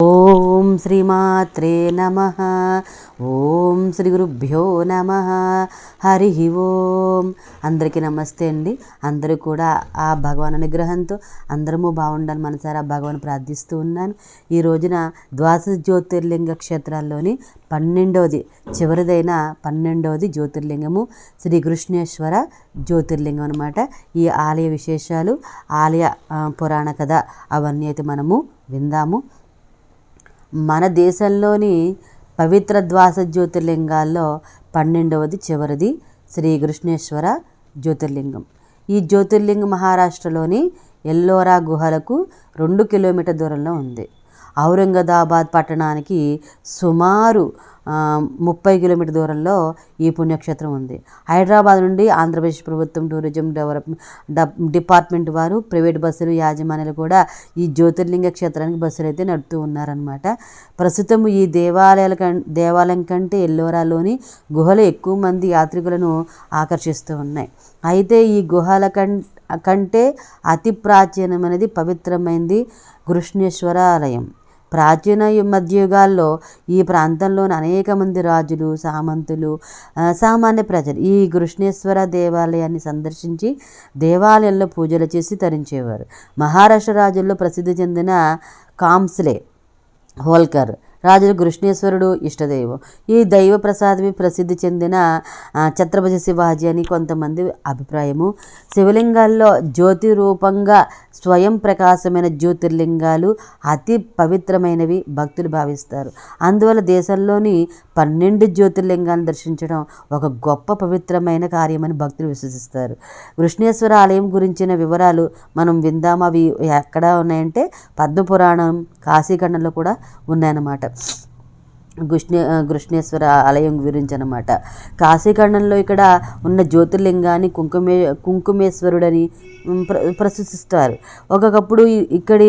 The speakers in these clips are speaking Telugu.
ఓం శ్రీమాత్రే నమ. ఓం శ్రీ గురుభ్యో నమ. హరి ఓం. అందరికీ నమస్తే అండి. అందరూ కూడా ఆ భగవాన్ అనుగ్రహంతో అందరము బాగుండాలి మనసారా భగవాన్ ప్రార్థిస్తూ ఉన్నాను. ఈ రోజున ద్వాదశ జ్యోతిర్లింగ క్షేత్రాల్లోని పన్నెండవది చివరిదైన పన్నెండవది జ్యోతిర్లింగము శ్రీ కృష్ణేశ్వర జ్యోతిర్లింగం అనమాట ఈ ఆలయ విశేషాలు ఆలయ పురాణ కథ అవన్నీ అయితే మనము విందాము. మన దేశంలోని పవిత్ర ద్వాస జ్యోతిర్లింగాల్లో పన్నెండవది చివరిది శ్రీ కృష్ణేశ్వర జ్యోతిర్లింగం. ఈ జ్యోతిర్లింగం మహారాష్ట్రలోని ఎల్లోరా గుహలకు రెండు కిలోమీటర్ దూరంలో ఉంది. ఔరంగాబాద్ పట్టణానికి సుమారు ముప్పై కిలోమీటర్ దూరంలో ఈ పుణ్యక్షేత్రం ఉంది. హైదరాబాద్ నుండి ఆంధ్రప్రదేశ్ ప్రభుత్వం టూరిజం డెవలప్మెంట్ డిపార్ట్మెంట్ వారు ప్రైవేట్ బస్సులు యాజమాన్యాలు కూడా ఈ జ్యోతిర్లింగ క్షేత్రానికి బస్సులు అయితే నడుపుతూ ఉన్నారనమాట ప్రస్తుతం ఈ దేవాలయాల కం దేవాలయం కంటే ఎల్లోరాలోని గుహలు ఎక్కువ మంది యాత్రికులను ఆకర్షిస్తూ ఉన్నాయి. అయితే ఈ గుహల కం కంటే అతి ప్రాచీనమైనది పవిత్రమైనది కృష్ణేశ్వర ఆలయం ప్రాచీన మధ్యయుగాల్లో ఈ ప్రాంతంలోని అనేక మంది రాజులు సామంతులు సామాన్య ప్రజలు ఈ కృష్ణేశ్వర దేవాలయాన్ని సందర్శించి దేవాలయంలో పూజలు చేసి తరించేవారు. మహారాష్ట్ర రాజుల్లో ప్రసిద్ధి చెందిన కాంస్లే హోల్కర్ రాజు కృష్ణేశ్వరుడు ఇష్టదైవం. ఈ దైవ ప్రసాదమే ప్రసిద్ధి చెందిన ఆ, ఛత్రపతి శివాజీ అని కొంతమంది అభిప్రాయము. శివలింగాల్లో జ్యోతి రూపంగా స్వయం ప్రకాశమైన జ్యోతిర్లింగాలు అతి పవిత్రమైనవి భక్తులు భావిస్తారు. అందువల్ల దేశంలోని పన్నెండు జ్యోతిర్లింగాలను దర్శించడం ఒక గొప్ప పవిత్రమైన కార్యమని భక్తులు విశ్వసిస్తారు. కృష్ణేశ్వర ఆలయం గురించిన వివరాలు మనం విందాం అవి ఎక్కడ ఉన్నాయంటే పద్మపురాణం కాశీఖండంలో కూడా ఉన్నాయన్నమాట. that's కృష్ణ కృష్ణేశ్వర ఆలయం గురించి అనమాట కాశీఖండంలో ఇక్కడ ఉన్న జ్యోతిర్లింగాన్ని కుంకుమే కుంకుమేశ్వరుడని ప్ర ప్రశంసిస్తారు. ఒకప్పుడు ఇక్కడి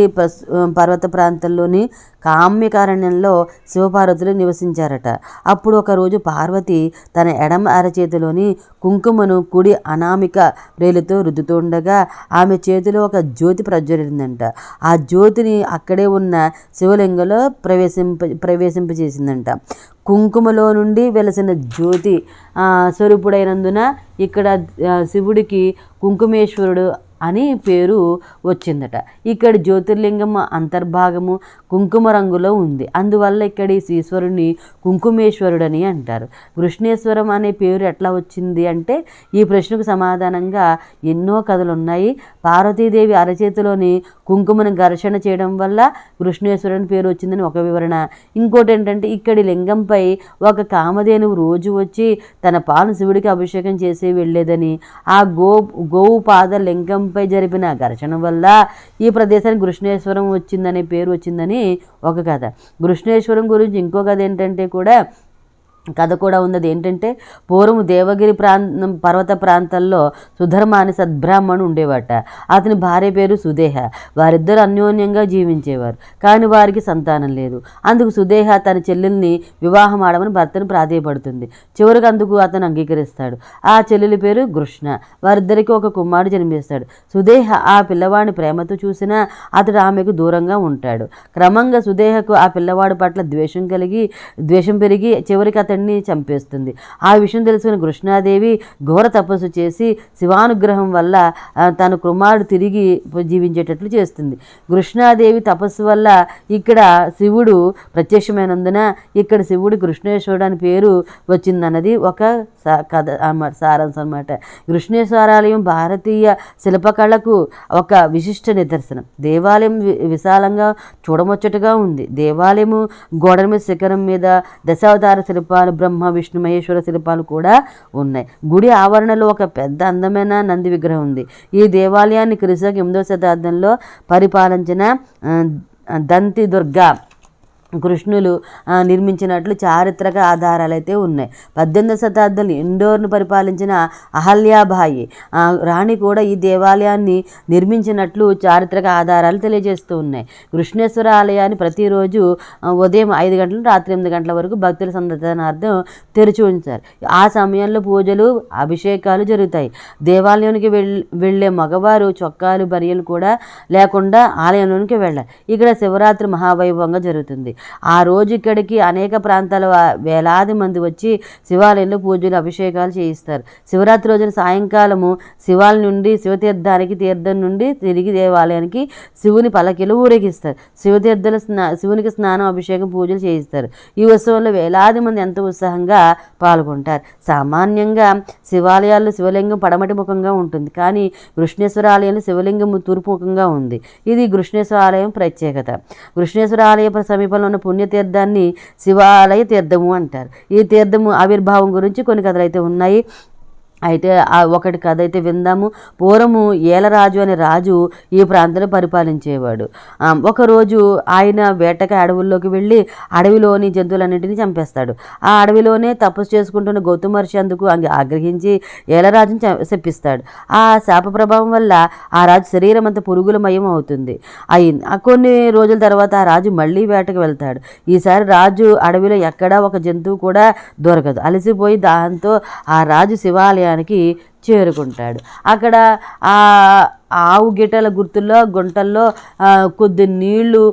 పర్వత ప్రాంతంలోని కామ్యకారణ్యంలో శివపార్వతులు నివసించారట. అప్పుడు ఒకరోజు పార్వతి తన ఎడమ అరచేతిలోని కుంకుమను కుడి అనామిక రేలుతో రుద్దుతుండగా ఆమె చేతిలో ఒక జ్యోతి ప్రజ్వలిందంట. ఆ జ్యోతిని అక్కడే ఉన్న శివలింగంలో ప్రవేశింప ప్రవేశింపజేసిందంట. కుంకుమలో నుండి వెలసిన జ్యోతి స్వరూపుడైనందున ఇక్కడ శివుడికి కుంకుమేశ్వరుడు అని పేరు వచ్చిందట. ఇక్కడ జ్యోతిర్లింగం అంతర్భాగము కుంకుమ రంగులో ఉంది. అందువల్ల ఇక్కడి ఈశ్వరుని కుంకుమేశ్వరుడని అంటారు. కృష్ణేశ్వరం అనే పేరు ఎట్లా వచ్చింది అంటే ఈ ప్రశ్నకు సమాధానంగా ఎన్నో కథలు ఉన్నాయి పార్వతీదేవి అరచేతిలోని కుంకుమను ఘర్షణ చేయడం వల్ల కృష్ణేశ్వరుని పేరు వచ్చిందని ఒక వివరణ. ఇంకోటి ఏంటంటే ఇక్కడి లింగంపై ఒక కామధేనువు రోజు వచ్చి తన పాలు శివుడికి అభిషేకం చేసి వెళ్ళేదని. ఆ గో గోవు పాద లింగం లింగంపై జరిపిన ఘర్షణ వల్ల ఈ ప్రదేశానికి కృష్ణేశ్వరం వచ్చిందనే పేరు వచ్చిందని ఒక కథ. కృష్ణేశ్వరం గురించి ఇంకో కథ ఏంటంటే కూడా కథ కూడా ఉన్నది. ఏంటంటే పూర్వం దేవగిరి ప్రాంతం పర్వత ప్రాంతంలో సుధర్మ అని సద్బ్రాహ్మణుడు ఉండేవాట. అతని భార్య పేరు సుదేహ. వారిద్దరు అన్యోన్యంగా జీవించేవారు. కానీ వారికి సంతానం లేదు. అందుకు సుదేహ తన చెల్లెల్ని వివాహం ఆడమని భర్తను ప్రాధేయపడుతుంది. చివరికి అందుకు అతను అంగీకరిస్తాడు. ఆ చెల్లెలి పేరు కృష్ణ. వారిద్దరికి ఒక కుమారుడు జన్మిస్తాడు. సుదేహ ఆ పిల్లవాడిని ప్రేమతో చూసినా అతడు ఆమెకు దూరంగా ఉంటాడు. క్రమంగా సుదేహకు ఆ పిల్లవాడి పట్ల ద్వేషం కలిగి ద్వేషం పెరిగి చివరికి అతన్ని చంపేస్తుంది. ఆ విషయం తెలుసుకుని కృష్ణాదేవి ఘోర తపస్సు చేసి శివానుగ్రహం వల్ల తన కుమారుడు తిరిగి జీవించేటట్లు చేస్తుంది. కృష్ణాదేవి తపస్సు వల్ల ఇక్కడ శివుడు ప్రత్యక్షమైనందున ఇక్కడ శివుడు కృష్ణేశ్వరుడు అని పేరు వచ్చిందన్నది ఒక స- కథ అన్నమాట సారాంశం అనమాట కృష్ణేశ్వరాలయం భారతీయ శిల్పకళకు ఒక విశిష్ట నిదర్శనం. దేవాలయం విశాలంగా చూడముచ్చటగా ఉంది. దేవాలయము గోడ మీద శిఖరం మీద దశావతార శిల్పాలు బ్రహ్మ విష్ణు మహేశ్వర శిల్పాలు కూడా ఉన్నాయి. గుడి ఆవరణలో ఒక పెద్ద అందమైన నంది విగ్రహం ఉంది. ఈ దేవాలయాన్ని క్రిస్తు ఎనిమిదవ శతాబ్దంలో పరిపాలించిన దంతి దుర్గా కృష్ణులు నిర్మించినట్లు చారిత్రక ఆధారాలు అయితే ఉన్నాయి. పద్దెనిమిదవ శతాబ్దంలో ఇండోర్ను పరిపాలించిన అహల్యాబాయి రాణి కూడా ఈ దేవాలయాన్ని నిర్మించినట్లు చారిత్రక ఆధారాలు తెలియజేస్తూ ఉన్నాయి. కృష్ణేశ్వర ఆలయాన్ని ప్రతిరోజు ఉదయం ఐదు గంటల రాత్రి ఎనిమిది గంటల వరకు భక్తుల సందర్శనార్థం తెరిచి ఉంచారు. ఆ సమయంలో పూజలు అభిషేకాలు జరుగుతాయి. దేవాలయానికి వెళ్ళే మగవారు చొక్కాలు బరియలు కూడా లేకుండా ఆలయంలోనికి వెళ్ళాలి. ఇక్కడ శివరాత్రి మహావైభవంగా జరుగుతుంది. ఆ రోజు ఇక్కడికి అనేక ప్రాంతాల వేలాది మంది వచ్చి శివాలయంలో పూజలు అభిషేకాలు చేయిస్తారు. శివరాత్రి రోజున సాయంకాలము శివాల నుండి శివతీర్థానికి తీర్థం నుండి తిరిగి దేవాలయానికి శివుని పలకిలు ఊరేగిస్తారు. శివతీర్థుల స్నా శివునికి స్నానం అభిషేకం పూజలు చేయిస్తారు. ఈ ఉత్సవంలో వేలాది మంది ఎంతో ఉత్సాహంగా పాల్గొంటారు. సామాన్యంగా శివాలయాల్లో శివలింగం పడమటి ముఖంగా ఉంటుంది. కానీ కృష్ణేశ్వర ఆలయంలో శివలింగం తూర్పు ముఖంగా ఉంది. ఇది కృష్ణేశ్వర ఆలయం ప్రత్యేకత. కృష్ణేశ్వర ఆలయ సమీపంలో ఉన్న పుణ్యతీర్థాన్ని శివాలయ తీర్థము అంటారు. ఈ తీర్థము ఆవిర్భావం గురించి కొన్ని కథలు అయితే ఉన్నాయి. అయితే ఆ ఒకటి కథ అయితే విందాము. పూర్వము ఏలరాజు అనే రాజు ఈ ప్రాంతాన్ని పరిపాలించేవాడు. ఒకరోజు ఆయన వేటకి అడవుల్లోకి వెళ్ళి అడవిలోని జంతువులన్నింటినీ చంపేస్తాడు. ఆ అడవిలోనే తపస్సు చేసుకుంటున్న గౌతమ మహర్షి అందుకు అంగ- ఆగ్రహించి ఏలరాజుని చ- ఆ శాప ప్రభావం వల్ల ఆ రాజు శరీరం అంతా పురుగులమయం అవుతుంది. అయింది కొన్ని రోజుల తర్వాత ఆ రాజు మళ్ళీ వేటకు వెళ్తాడు. ఈసారి రాజు అడవిలో ఎక్కడా ఒక జంతువు కూడా దొరకదు. అలసిపోయి దాంతో ఆ రాజు శివాలయం శివాలయానికి చేరుకుంటాడు. అక్కడ ఆ ఆవు గిటల గుర్తుల్లో గుంటల్లో కొద్ది నీళ్ళు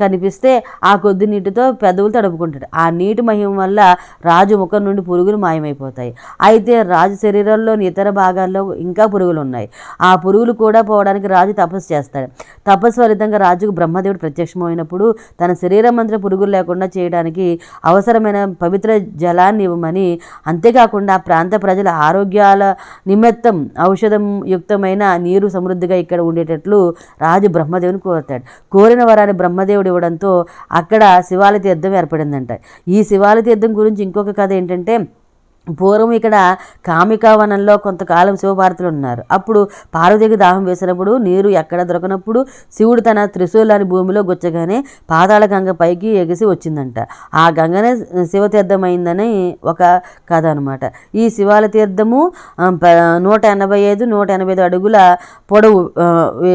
కనిపిస్తే ఆ కొద్ది నీటితో పెదవులు తడుపుకుంటాడు. ఆ నీటి మహిమ వల్ల రాజు ముఖం నుండి పురుగులు మాయమైపోతాయి. అయితే రాజు శరీరంలోని ఇతర భాగాల్లో ఇంకా పురుగులు ఉన్నాయి ఆ పురుగులు కూడా పోవడానికి రాజు తపస్సు చేస్తాడు. తపస్సు ఫలితంగా రాజుకు బ్రహ్మదేవుడు ప్రత్యక్షమైనప్పుడు తన శరీరం అంతా పురుగులు లేకుండా చేయడానికి అవసరమైన పవిత్ర జలాన్ని ఇవ్వమని అంతేకాకుండా ఆ ప్రాంత ప్రజల ఆరోగ్యాల నిమిత్తం ఔషధం యుక్తమైన నీరు సమృద్ధిగా ఇక్కడ ఉండేటట్లు రాజు బ్రహ్మదేవుని కోరుతాడు. కోరిన వరాన్ని బ్రహ్మదేవుడు ఇవ్వడంతో అక్కడ శివాలయ తీర్థం ఏర్పడిందంట. ఈ శివాలయ తీర్థం గురించి ఇంకొక కథ ఏంటంటే పూర్వం ఇక్కడ కామికావనంలో కొంతకాలం శివభారతులు ఉన్నారు. అప్పుడు పార్వతికి దాహం వేసినప్పుడు నీరు ఎక్కడ దొరకనప్పుడు శివుడు తన త్రిశూలాన్ని భూమిలో గుచ్చగానే పాతాళ గంగ పైకి ఎగిసి వచ్చిందంట. ఆ గంగనే శివతీర్థమైందని ఒక కథ అనమాట ఈ శివాల తీర్థము ప- నూట ఎనభై ఐదు నూట ఎనభై ఐదు అడుగుల పొడవు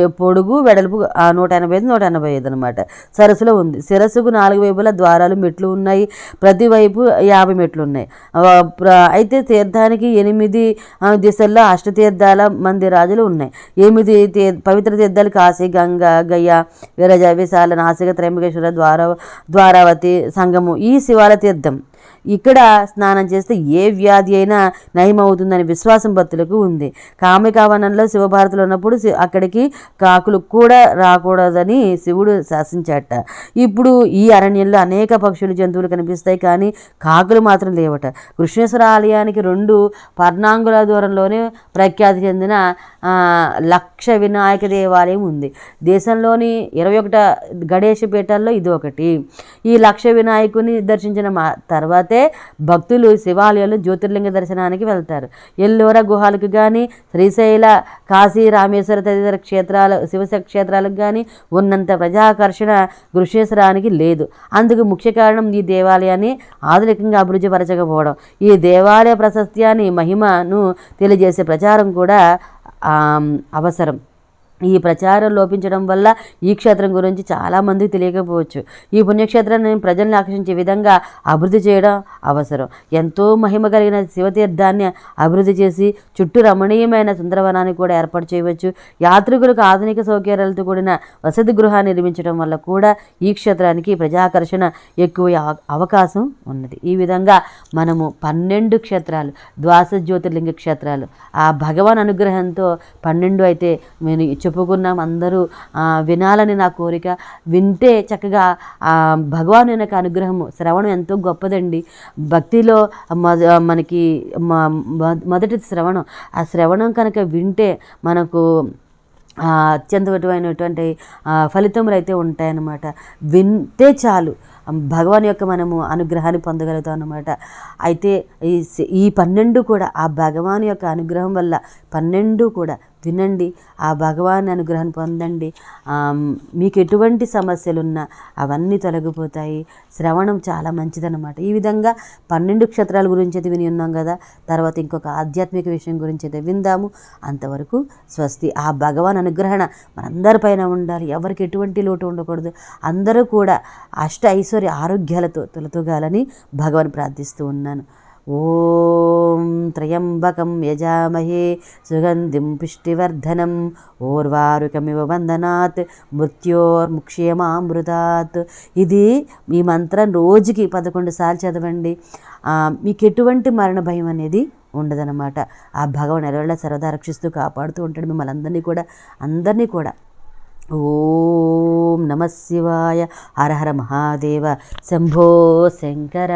పొడుగు వెడల్పు ఆ నూట ఎనభై ఐదు నూట ఎనభై ఐదు అనమాట సరస్సులో ఉంది. శిరస్సుకు నాలుగు వైపుల ద్వారాలు మెట్లు ఉన్నాయి. ప్రతి వైపు యాభై మెట్లు ఉన్నాయి. ప్ర- అయితే తీర్థానికి ఎనిమిది దిశల్లో అష్టతీర్థాల మందిరాజులు ఉన్నాయి. ఎనిమిది తీ పవిత్ర తీర్థాలు కాశీ గంగ గయ విరజ విశాల నాసిక త్రయంబకేశ్వర ద్వార ద్వారావతి సంగము ఈ శివాల తీర్థం. ఇక్కడ స్నానం చేస్తే ఏ వ్యాధి అయినా నయమవుతుందని విశ్వాసం భక్తులకు ఉంది. కామికావనంలో శివభారతులు ఉన్నప్పుడు అక్కడికి కాకులు కూడా రాకూడదని శివుడు శాసించాట. ఇప్పుడు ఈ అరణ్యంలో అనేక పక్షులు జంతువులు కనిపిస్తాయి కానీ కాకులు మాత్రం లేవట. కృష్ణేశ్వర ఆలయానికి రెండు పర్ణాంగుల దూరంలోనే ప్రఖ్యాతి చెందిన లక్ష వినాయక దేవాలయం ఉంది. దేశంలోని ఇరవై ఒకట గణేష పీఠాల్లో ఇది ఒకటి ఈ లక్ష వినాయకుని దర్శించిన తర్వాత తర్వాతే భక్తులు శివాలయంలో జ్యోతిర్లింగ దర్శనానికి వెళ్తారు. ఎల్లోర గుహాలకు కానీ శ్రీశైల కాశీ రామేశ్వర తదితర క్షేత్రాల శివశ క్షేత్రాలకు కానీ ఉన్నంత ప్రజాకర్షణ కృష్ణేశ్వరానికి లేదు. అందుకు ముఖ్య కారణం ఈ దేవాలయాన్ని ఆధునికంగా అభివృద్ధి పరచకపోవడం ఈ దేవాలయ ప్రశస్త్యాన్ని మహిమను తెలియజేసే ప్రచారం కూడా అవసరం. ఈ ప్రచారం లోపించడం వల్ల ఈ క్షేత్రం గురించి చాలామందికి తెలియకపోవచ్చు. ఈ పుణ్యక్షేత్రాన్ని ప్రజల్ని ఆకర్షించే విధంగా అభివృద్ధి చేయడం అవసరం. ఎంతో మహిమ కలిగిన శివతీర్థాన్ని అభివృద్ధి చేసి చుట్టూ రమణీయమైన సుందరవనాన్ని కూడా ఏర్పాటు చేయవచ్చు. యాత్రికులకు ఆధునిక సౌకర్యాలతో కూడిన వసతి గృహాన్ని నిర్మించడం వల్ల కూడా ఈ క్షేత్రానికి ప్రజాకర్షణ ఎక్కువ అవ- అవకాశం ఉన్నది. ఈ విధంగా మనము పన్నెండు క్షేత్రాలు ద్వాస జ్యోతిర్లింగ క్షేత్రాలు ఆ భగవాన్ అనుగ్రహంతో పన్నెండు అయితే నేను చెప్పుకున్నాం అందరూ వినాలని నా కోరిక. వింటే చక్కగా భగవాను భగవాన్ యొక్క అనుగ్రహము శ్రవణం ఎంతో గొప్పదండి. భక్తిలో మనకి మ- శ్రవణం. ఆ శ్రవణం కనుక వింటే మనకు అత్యంతమైనటువంటి ఫలితములు అయితే ఉంటాయన్నమాట. వింటే చాలు. భగవాన్ యొక్క మనము అనుగ్రహాన్ని పొందగలుగుతాం అన్నమాట. అయితే ఈ ఈ పన్నెండు కూడా ఆ భగవాన్ యొక్క అనుగ్రహం వల్ల పన్నెండు కూడా వినండి ఆ భగవాన్ అనుగ్రహం పొందండి. మీకు ఎటువంటి సమస్యలున్నా అవన్నీ తొలగిపోతాయి. శ్రవణం చాలా మంచిదన్నమాట. ఈ విధంగా పన్నెండు క్షేత్రాల గురించి అయితే విని ఉన్నాం కదా. తర్వాత ఇంకొక ఆధ్యాత్మిక విషయం గురించి అయితే విందాము. అంతవరకు స్వస్తి. ఆ భగవాన్ అనుగ్రహణ మనందరిపైన ఉండాలి. ఎవరికి ఎటువంటి లోటు ఉండకూడదు. అందరూ కూడా అష్ట ఐశ్వర్య ఆరోగ్యాలతో తొలతూగాలని భగవాన్ ప్రార్థిస్తూ ఉన్నాను. ఓం త్రయంబకం యజామహే సుగంధిం పుష్టివర్ధనం ఓర్వారుకమివ వందనాత్ మృత్యోర్ముక్ష్యమామృతాత్ ఇది ఈ మంత్రం రోజుకి పదకొండు సార్లు చదవండి. మీకు ఎటువంటి మరణ భయం అనేది ఉండదన్నమాట. ఆ భగవాన్ ఎరవేళ సరదా రక్షిస్తూ కాపాడుతూ ఉంటాడు మిమ్మల్ని అందరినీ కూడా అందరినీ కూడా. ఓం నమ శివాయ హర హర మహాదేవ శంభో శంకర.